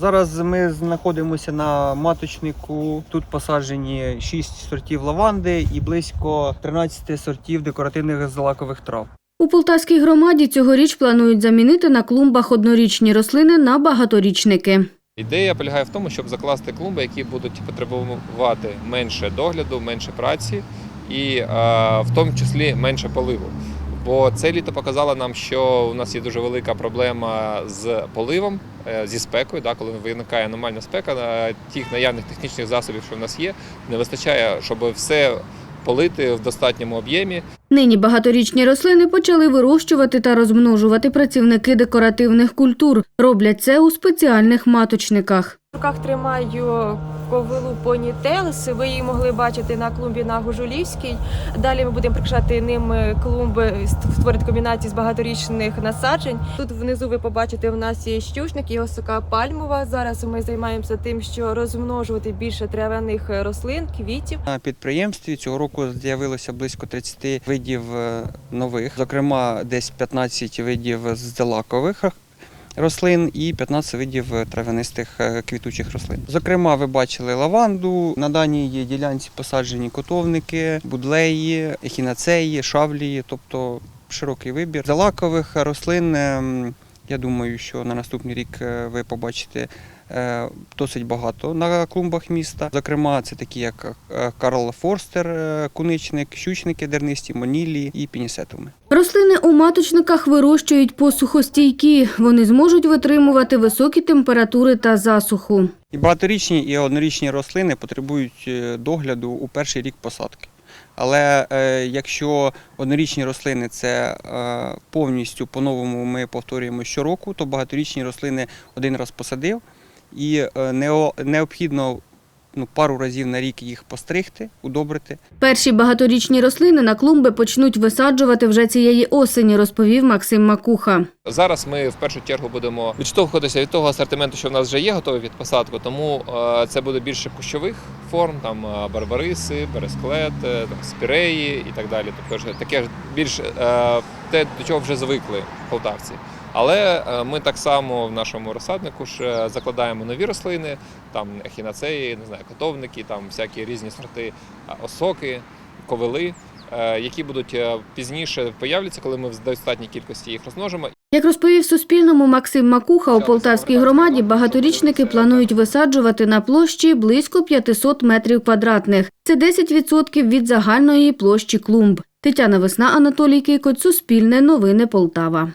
Зараз ми знаходимося на маточнику. Тут посаджені 6 сортів лаванди і близько 13 сортів декоративних злакових трав. У Полтавській громаді цьогоріч планують замінити на клумбах однорічні рослини на багаторічники. Ідея полягає в тому, щоб закласти клумби, які будуть потребувати менше догляду, менше праці і в тому числі менше поливу. Бо це літо показало нам, що у нас є дуже велика проблема з поливом, е, зі спекою. Да, коли виникає аномальна спека, е, тих наявних технічних засобів, що в нас є, не вистачає, щоб все полити в достатньому об'ємі. Нині багаторічні рослини почали вирощувати та розмножувати працівники декоративних культур. Роблять це у спеціальних маточниках. В руках тримаю ковилу понітелс. Ви її могли бачити на клумбі на Гужулівській. Далі ми будемо прикрашати ним клумби, створити комбінації з багаторічних насаджень. Тут внизу ви побачите, в нас є щучник, його сока пальмова. Зараз ми займаємося тим, що розмножувати більше трав'яних рослин, квітів. На підприємстві цього року з'явилося близько 30 видів е, нових, зокрема, десь 15 видів злакових рослин і 15 видів трав'янистих е, квітучих рослин. Зокрема, ви бачили лаванду. На даній ділянці посаджені котовники, будлеї, ехінацеї, шавлії, тобто широкий вибір. Залакових рослин. Я думаю, що на наступний рік е, ви побачите е, досить багато на клумбах міста. Зокрема, це такі як е, Карл Форстер, куничник, щучники дернисті, монілі і пінісетуми. Рослини у маточниках вирощують посухостійкі. Вони зможуть витримувати високі температури та засуху. І багаторічні і однорічні рослини потребують догляду у перший рік посадки. Але е, якщо однорічні рослини це е, повністю по-новому ми повторюємо щороку, то багаторічні рослини один раз посадив і е, необхідно ну, пару разів на рік їх постригти, удобрити. Перші багаторічні рослини на клумби почнуть висаджувати вже цієї осені, розповів Максим Макуха. Зараз ми в першу чергу будемо відштовхуватися від того асортименту, що в нас вже є готовий під посадку, тому е, це буде більше кущових форм, там е, барбариси, бересклет, е, там, спіреї і так далі. Тобто таке ж більш те, до чого вже звикли полтавці. Але е, ми так само в нашому розсаднику ж е, закладаємо нові рослини, там ехінацеї, не знаю, котовники, там всякі різні сорти осоки, ковили, е, які будуть пізніше появляться, коли ми в достатній кількості їх розмножимо. Як розповів Суспільному Максим Макуха, у Полтавській громаді багаторічники планують висаджувати на площі близько 500 метрів квадратних. Це 10% від загальної площі клумб. Тетяна Весна, Анатолій Кикоць, Суспільне, Новини Полтава.